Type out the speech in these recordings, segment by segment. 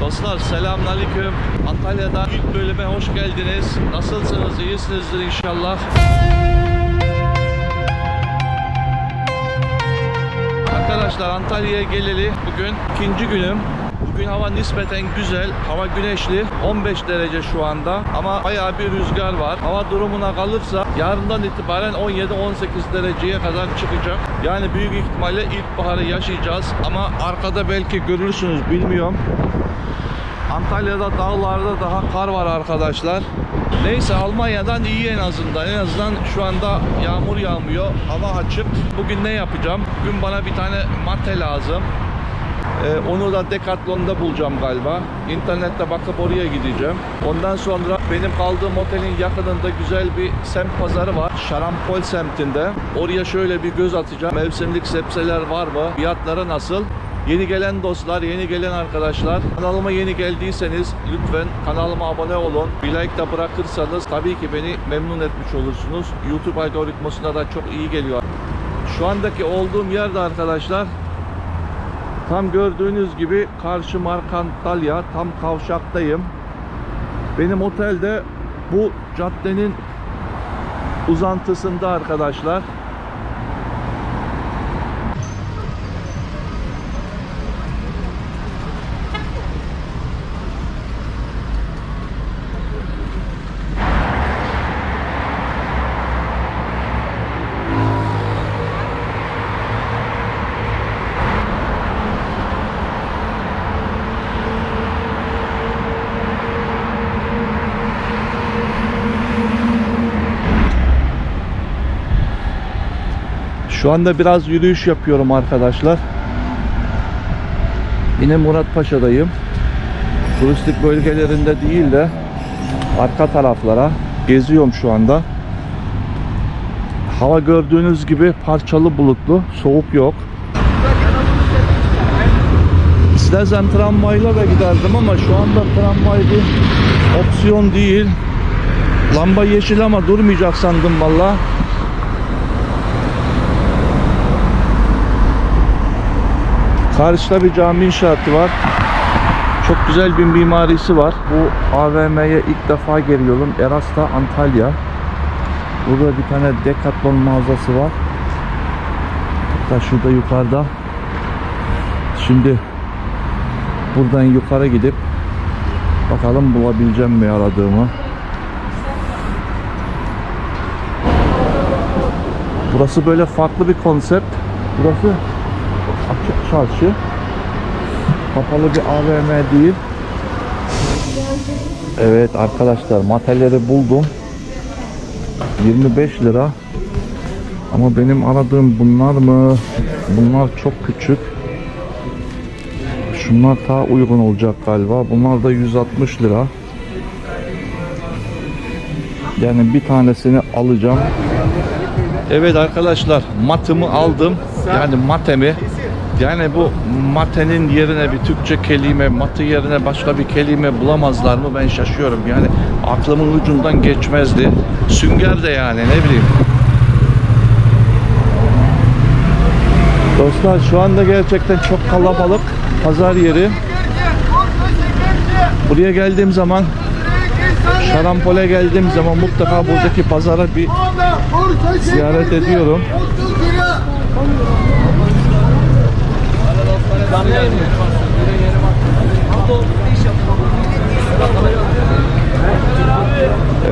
Dostlar selamünaleyküm. Antalya'dan ilk bölüme hoş geldiniz. Nasılsınız? İyisinizdir inşallah. Arkadaşlar Antalya'ya geleli bugün ikinci günüm. Bugün hava nispeten güzel. Hava güneşli. 15 derece şu anda. Ama bayağı bir rüzgar var. Hava durumuna kalırsa yarından itibaren 17-18 dereceye kadar çıkacak. Yani büyük ihtimalle ilkbaharı yaşayacağız. Ama arkada belki görürsünüz bilmiyorum. Antalya'da dağlarda daha kar var arkadaşlar. Neyse Almanya'dan iyi en azından. En azından şu anda yağmur yağmıyor. Hava açık. Bugün ne yapacağım? Bugün bana bir tane mate lazım. Ee, onu da Decathlon'da bulacağım galiba. İnternette bakıp oraya gideceğim. Ondan sonra benim kaldığım otelin yakınında güzel bir semt pazarı var. Şarampol semtinde. Oraya şöyle bir göz atacağım. Mevsimlik sebzeler var mı? Fiyatları nasıl? Yeni gelen dostlar, yeni gelen arkadaşlar kanalıma yeni geldiyseniz lütfen kanalıma abone olun. Bir like da bırakırsanız tabii ki beni memnun etmiş olursunuz. YouTube algoritmasına da çok iyi geliyor. Şu andaki olduğum yerde arkadaşlar tam gördüğünüz gibi karşı Markantalya tam kavşaktayım. Benim otelde bu caddenin uzantısında arkadaşlar. Şu anda biraz yürüyüş yapıyorum arkadaşlar. Yine Muratpaşa'dayım. Turistik bölgelerinde değil de arka taraflara geziyorum şu anda. Hava gördüğünüz gibi parçalı bulutlu, soğuk yok. İstersen tramvayla da giderdim ama şu anda tramvay bir opsiyon değil. Lamba yeşil ama durmayacak sandım valla. Karşıda bir cami inşaatı var. Çok güzel bir mimarisi var. Bu AVM'ye ilk defa geliyorum. Erasta Antalya. Burada bir tane Decathlon mağazası var. Hatta şurada yukarıda. Şimdi buradan yukarı gidip bakalım bulabileceğim mi aradığımı. Burası böyle farklı bir konsept. Burası açık çarşı. Kapalı bir AVM değil. Evet arkadaşlar materyali buldum. 25 lira. Ama benim aradığım bunlar mı? Bunlar çok küçük. Şunlar daha uygun olacak galiba. Bunlar da 160 lira. Yani bir tanesini alacağım. Evet arkadaşlar matımı aldım. Yani matemi. Yani bu matenin yerine bir Türkçe kelime, matı yerine başka bir kelime bulamazlar mı ben şaşıyorum. Yani aklımın ucundan geçmezdi. Sünger de yani ne bileyim. Dostlar şu anda gerçekten çok kalabalık pazar yeri. Buraya geldiğim zaman Şarampol'e geldiğim zaman mutlaka buradaki pazara bir ziyaret ediyorum.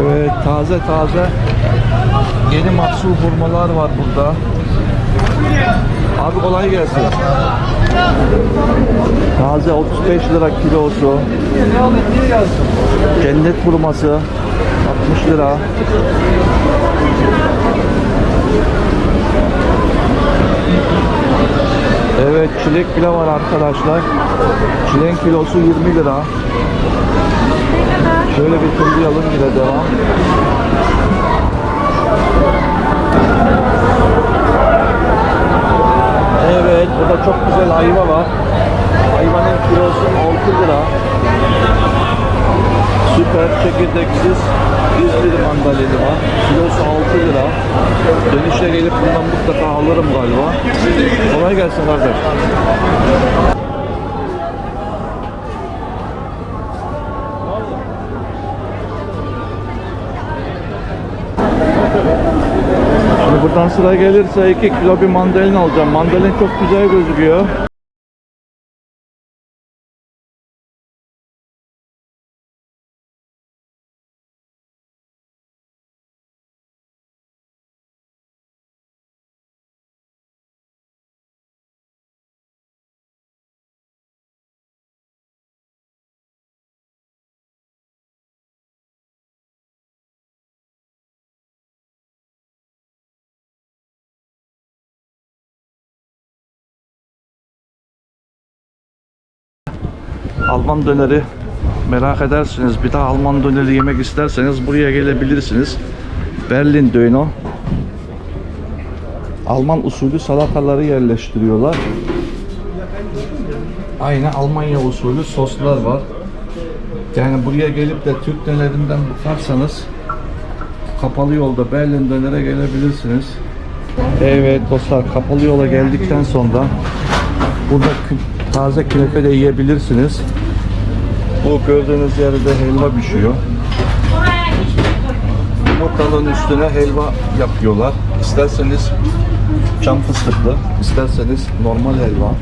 Evet taze taze yeni mahsul hurmalar var burada. Abi kolay gelsin. Taze 35 lira kilosu. Cennet hurması 60 lira. Evet çilek bile var arkadaşlar. Çileğin kilosu 20 lira. Şöyle bir turlayalım yine devam. Evet burada çok güzel ayva var. Ayvanın kilosu 6 lira. Süper çekirdeksiz İzmir mandalini var. Kilosu 6 2 lira. Dönüşe gelip bundan mutlaka alırım galiba. Kolay gelsin kardeş. Şimdi buradan sıra gelirse 2 kilo bir mandalina alacağım. Mandalin çok güzel gözüküyor. Alman döneri merak edersiniz. Bir daha Alman döneri yemek isterseniz buraya gelebilirsiniz. Berlin Döner. Alman usulü salataları yerleştiriyorlar. Aynı Almanya usulü soslar var. Yani buraya gelip de Türk dönerinden bakarsanız kapalı yolda Berlin dönere gelebilirsiniz. Evet dostlar kapalı yola geldikten sonra burada taze künefe de yiyebilirsiniz. Bu gördüğünüz yerde helva pişiyor. Yumurtanın üstüne helva yapıyorlar. İsterseniz çam fıstıklı, isterseniz normal helva.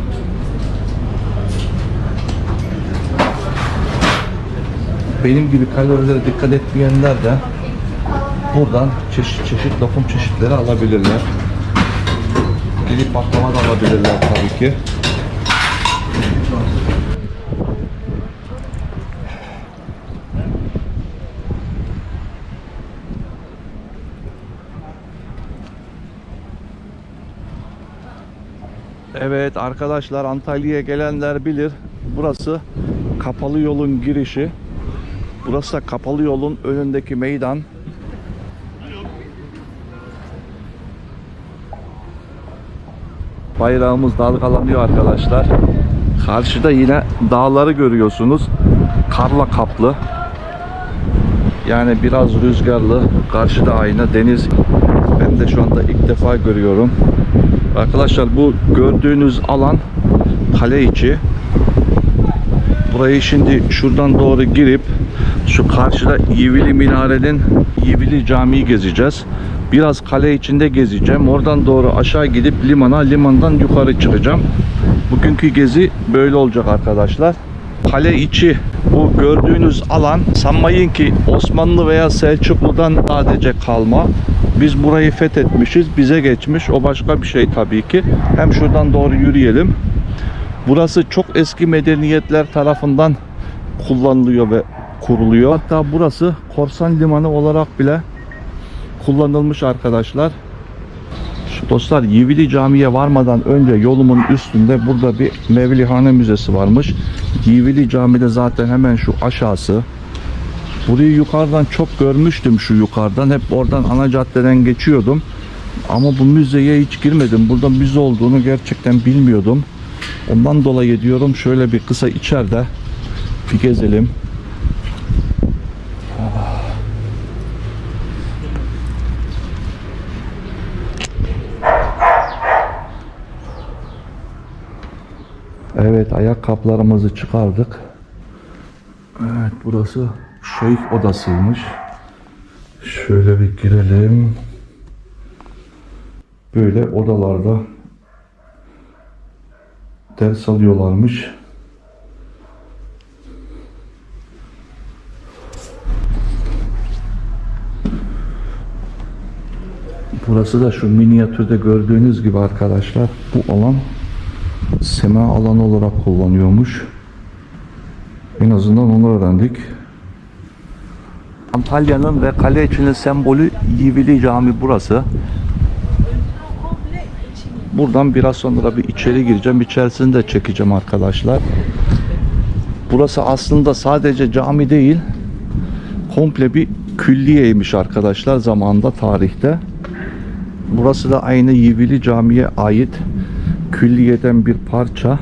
Benim gibi kalorilere dikkat etmeyenler de buradan çeşit çeşit lokum çeşitleri alabilirler. Gelip baklava da alabilirler tabii ki. Evet arkadaşlar Antalya'ya gelenler bilir. Burası kapalı yolun girişi. Burası da kapalı yolun önündeki meydan. Bayrağımız dalgalanıyor arkadaşlar. Karşıda yine dağları görüyorsunuz. Karla kaplı. Yani biraz rüzgarlı. Karşıda aynı deniz. Ben de şu anda ilk defa görüyorum. Arkadaşlar bu gördüğünüz alan kale içi. Burayı şimdi şuradan doğru girip şu karşıda Yivili Minare'nin Yivili Camii'yi gezeceğiz. Biraz kale içinde gezeceğim. Oradan doğru aşağı gidip limana, limandan yukarı çıkacağım. Bugünkü gezi böyle olacak arkadaşlar. Kale içi bu gördüğünüz alan sanmayın ki Osmanlı veya Selçuklu'dan sadece kalma. Biz burayı fethetmişiz, bize geçmiş. O başka bir şey tabii ki. Hem şuradan doğru yürüyelim. Burası çok eski medeniyetler tarafından kullanılıyor ve kuruluyor. Hatta burası korsan limanı olarak bile kullanılmış arkadaşlar. Dostlar Yivili Camii'ye varmadan önce yolumun üstünde burada bir Mevlihane Müzesi varmış. Yivili Camii'de zaten hemen şu aşağısı. Burayı yukarıdan çok görmüştüm şu yukarıdan. Hep oradan ana caddeden geçiyordum. Ama bu müzeye hiç girmedim. Burada müze olduğunu gerçekten bilmiyordum. Ondan dolayı diyorum şöyle bir kısa içeride bir gezelim. Evet ayakkabılarımızı çıkardık. Evet burası şeyh odasıymış. Şöyle bir girelim. Böyle odalarda ders alıyorlarmış. Burası da şu minyatürde gördüğünüz gibi arkadaşlar bu alan sema alanı olarak kullanıyormuş. En azından onu öğrendik. Antalya'nın ve kale içinin sembolü Yivili Cami burası. Buradan biraz sonra bir içeri gireceğim. İçerisini de çekeceğim arkadaşlar. Burası aslında sadece cami değil, komple bir külliyeymiş arkadaşlar zamanında tarihte. Burası da aynı Yivili Camii'ye ait külliyeden bir parça.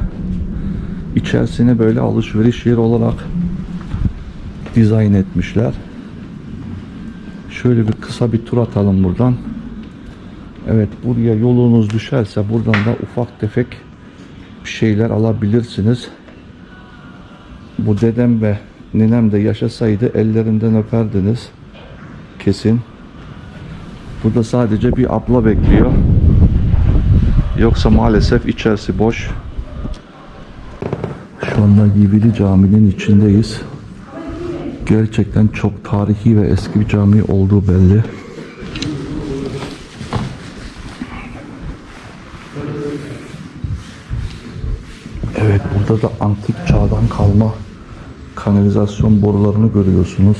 İçerisine böyle alışveriş yeri olarak dizayn etmişler. Şöyle bir kısa bir tur atalım buradan. Evet buraya yolunuz düşerse buradan da ufak tefek bir şeyler alabilirsiniz. Bu dedem ve ninem de yaşasaydı ellerinden öperdiniz. Kesin. Burada sadece bir abla bekliyor. Yoksa maalesef içerisi boş. Şu anda Yivili Camii'nin içindeyiz. Gerçekten çok tarihi ve eski bir cami olduğu belli. Evet burada da antik çağdan kalma kanalizasyon borularını görüyorsunuz.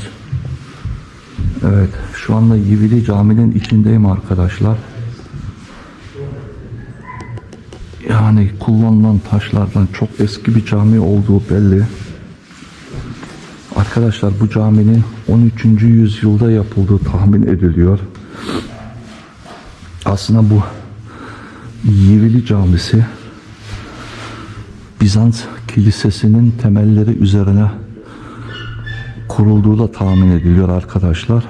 Evet şu anda Yivili Camii'nin içindeyim arkadaşlar. Yani kullanılan taşlardan çok eski bir cami olduğu belli. Arkadaşlar bu caminin 13. yüzyılda yapıldığı tahmin ediliyor. Aslında bu Yivili Camisi Bizans kilisesinin temelleri üzerine kurulduğu da tahmin ediliyor arkadaşlar.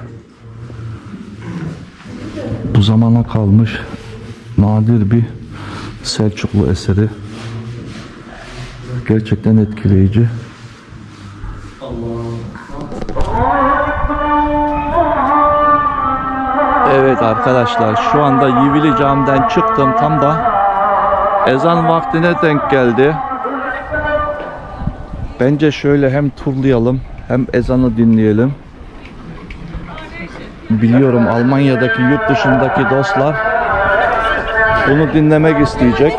Bu zamana kalmış nadir bir Selçuklu eseri. Gerçekten etkileyici. Evet arkadaşlar şu anda Yivili Cami'den çıktım tam da ezan vaktine denk geldi. Bence şöyle hem turlayalım hem ezanı dinleyelim. Biliyorum Almanya'daki yurt dışındaki dostlar bunu dinlemek isteyecek.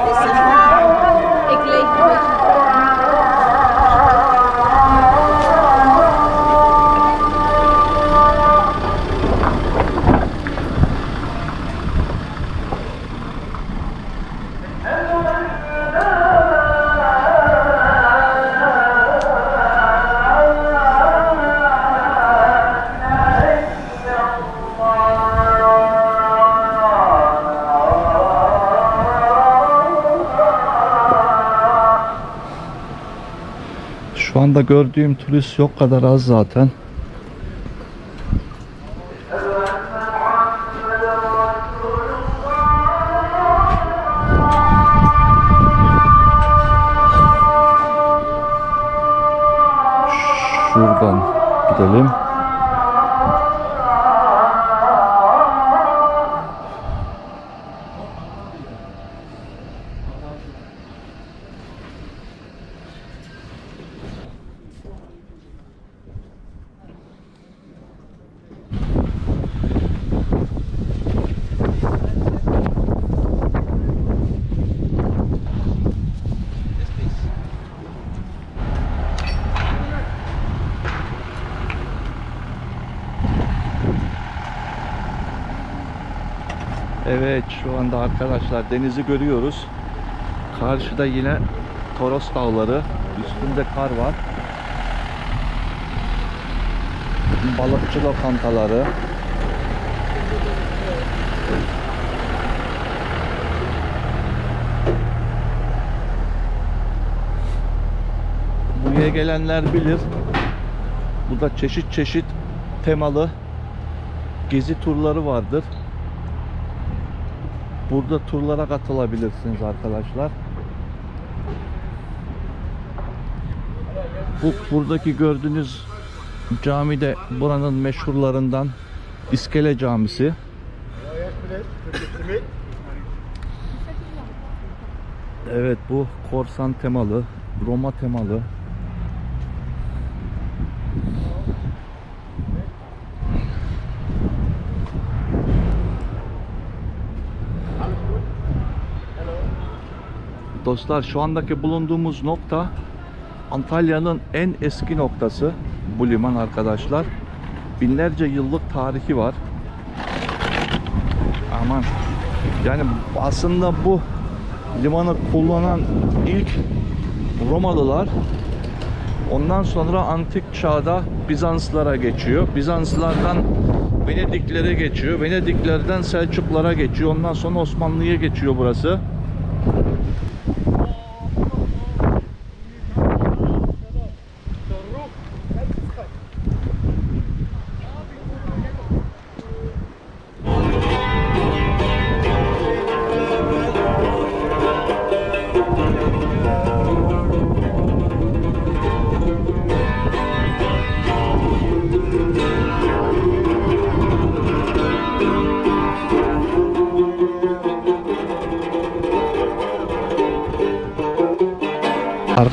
Gördüğüm turist yok kadar az zaten. Şuradan gidelim. Evet şu anda arkadaşlar denizi görüyoruz. Karşıda yine Toros Dağları. Üstünde kar var. Balıkçı lokantaları. Buraya gelenler bilir. Burada çeşit çeşit temalı gezi turları vardır. Burada turlara katılabilirsiniz arkadaşlar. Bu buradaki gördüğünüz cami de buranın meşhurlarından İskele Camisi. Evet bu korsan temalı, Roma temalı. Dostlar şu andaki bulunduğumuz nokta Antalya'nın en eski noktası bu liman arkadaşlar. Binlerce yıllık tarihi var. Aman. Yani aslında bu limanı kullanan ilk Romalılar ondan sonra antik çağda Bizanslara geçiyor. Bizanslardan Venediklere geçiyor. Venediklerden Selçuklara geçiyor. Ondan sonra Osmanlı'ya geçiyor burası.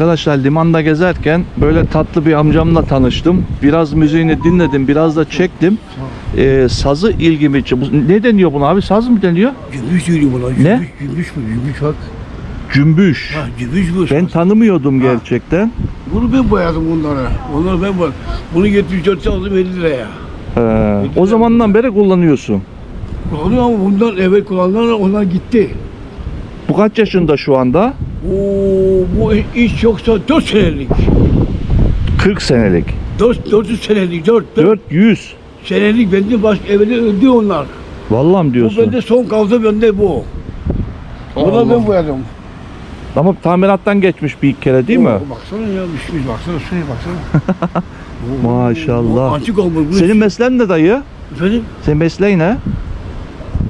Arkadaşlar limanda gezerken böyle tatlı bir amcamla tanıştım. Biraz müziğini dinledim, biraz da çektim. Ee, sazı ilgimi. Bu- Ne deniyor buna abi? Saz mı deniyor? Cümbüş diyor buna. Cümbüş, Ne? Cümbüş bu, cümbüş bak. Cümbüş. Ha, cümbüş bu. Ben tanımıyordum gerçekten. Bunu ben boyadım bunlara. Onları ben boyadım. Bunu 74'te aldım 50 liraya. Ee, o zamandan beri kullanıyorsun. Kullanıyor ama bundan evvel kullananlar onlar gitti. Bu kaç yaşında şu anda? Oo, bu iş yoksa 4 senelik. 40 senelik. 4, 400 senelik, 4, 4 400. senelik bende baş evde öldü onlar. Vallahi mi Bu diyorsun? bende son kaldı bende bu. Buna ben boyadım. Ama tamirattan geçmiş bir kere değil mi? Oo, Baksana ya düşmüş baksana şuraya baksana. Oo, Maşallah. bu Antik olmuş. Bu Senin mesleğin ne dayı? Efendim? Senin mesleğin ne?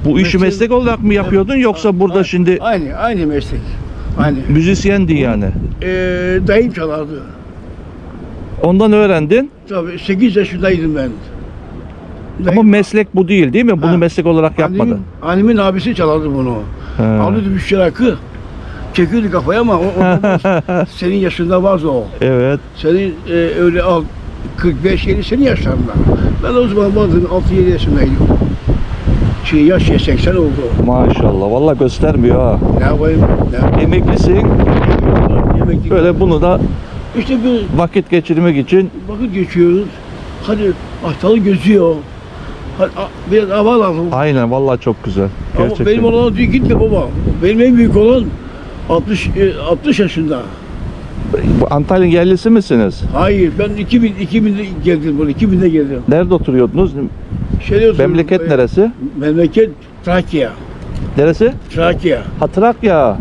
Bu işi Mesleğim- meslek olarak mı yapıyordun yoksa burada şimdi Aynı, aynı meslek. Aynı. müzisyendin yani? Ee, dayım çalardı. Ondan öğrendin Tabii 8 yaşındaydım ben. ama meslek bu değil değil mi? Bunu Ha. meslek olarak yapmadın. Annemin, annemin abisi çalardı bunu. He. Alıyordu bir şarkı. Çekiyordu kafaya ama o, o- senin yaşında vardı o. Evet. Senin e, öyle al 45 50 senin yaşlarında. Ben o zaman vardım 6-7 yaşındaydım. Şey yaş ya 80 oldu. Maşallah. Vallahi göstermiyor ha. Ne yapayım? Ne? Emeklisin. Yemeklik. Böyle bunu da İşte bir vakit geçirmek için vakit geçiyoruz. Hadi hastalık gözüyor. A- biraz hava alalım. aynen vallahi çok güzel. Ama Gerçekten. benim olan diyor gitme baba. Benim en büyük olan 60 e, 60 yaşında. Bu Antalya yerlisi misiniz? Hayır ben 2000 2000'de geldim buraya. 2000'de geldim. Nerede oturuyordunuz? Oturdum, Memleket e, neresi? Memleket Trakya. Neresi? Trakya. Ha Trakya.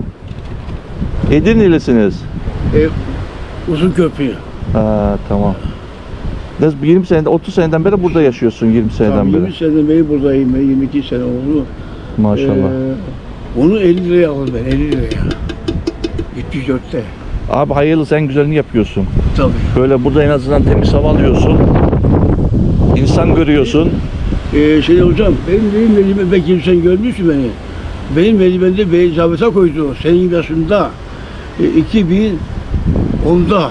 Edirnelisiniz. E, uzun köprü. Ha tamam. Nasıl 20 senede 30 seneden beri burada yaşıyorsun 20 seneden beri. 20 sene beri buradayım. Ben 22 sene oldu. Maşallah. E, onu 50 liraya aldım ben 50 liraya. 74'te. Abi hayırlı sen güzelini yapıyorsun. Tabii. Böyle burada en azından temiz hava alıyorsun. İnsan görüyorsun. Ee, şey hocam, benim benim velime belki sen görmüşsün beni. Benim velimde de bey zabıta koydu. Senin yaşında e, 2010'da.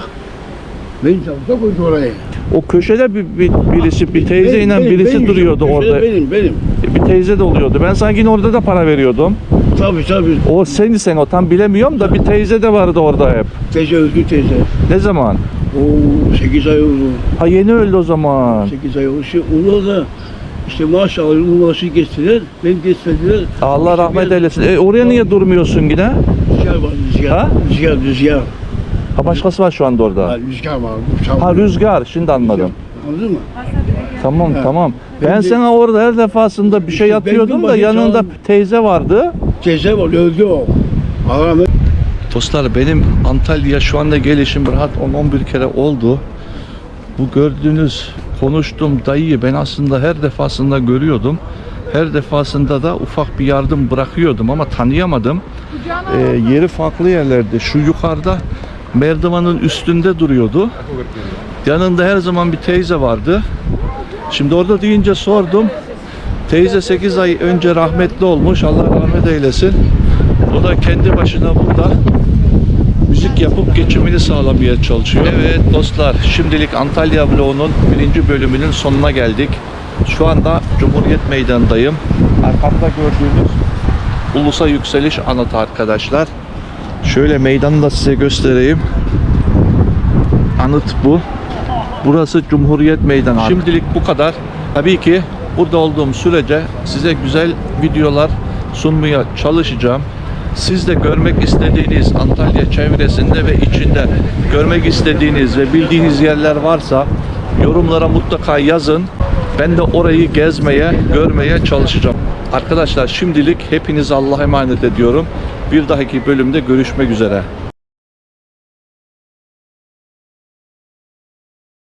Benim zabıta koydu oraya. O köşede bir, bir- birisi bir teyzeyle Benim- benim- birisi benim duruyordu işte, orada. Benim, benim. Bir teyze de oluyordu. Ben sanki orada da para veriyordum. Tabii tabii. O seni sen o tam bilemiyorum da bir teyze de vardı orada hep. Teyze Özgür teyze. Ne zaman? Oo 8 ay oldu. Ha yeni öldü o zaman. 8 ay oldu. Şimdi da işte maaş alıyor, bu maaşı geçtiler. Beni geçmediler. Allah İşte rahmet eylesin. E, oraya niye durmuyorsun yine? Rüzgar var, rüzgar. Ha? Rüzgar, rüzgar. Ha başkası var şu anda Ha, orada. rüzgar var. Ha rüzgar şimdi anladım. Anladın mı? Tamam Ha. tamam. Ben Ben de- sana orada her defasında bir şey İşte atıyordum da yanında çaldım. teyze vardı. Teyze var, öldü o. Allah Dostlar benim Antalya şu anda gelişim rahat 10-11 kere oldu. Bu gördüğünüz konuştuğum dayıyı ben aslında her defasında görüyordum. Her defasında da ufak bir yardım bırakıyordum ama tanıyamadım. Ee, yeri farklı yerlerde. Şu yukarıda merdivanın üstünde duruyordu. Yanında her zaman bir teyze vardı. Şimdi orada deyince sordum. Teyze 8 ay önce rahmetli olmuş. Allah rahmet eylesin. O da kendi başına burada müzik yapıp geçimini sağlamaya çalışıyor. Evet dostlar şimdilik Antalya vlogunun birinci bölümünün sonuna geldik. Şu anda Cumhuriyet Meydanı'ndayım. Arkamda gördüğünüz Ulusa Yükseliş Anıtı arkadaşlar. Şöyle meydanı da size göstereyim. Anıt bu. Burası Cumhuriyet Meydanı. Şimdilik bu kadar. Tabii ki burada olduğum sürece size güzel videolar sunmaya çalışacağım. Siz de görmek istediğiniz Antalya çevresinde ve içinde görmek istediğiniz ve bildiğiniz yerler varsa yorumlara mutlaka yazın. Ben de orayı gezmeye, görmeye çalışacağım. Arkadaşlar şimdilik hepinizi Allah'a emanet ediyorum. Bir dahaki bölümde görüşmek üzere.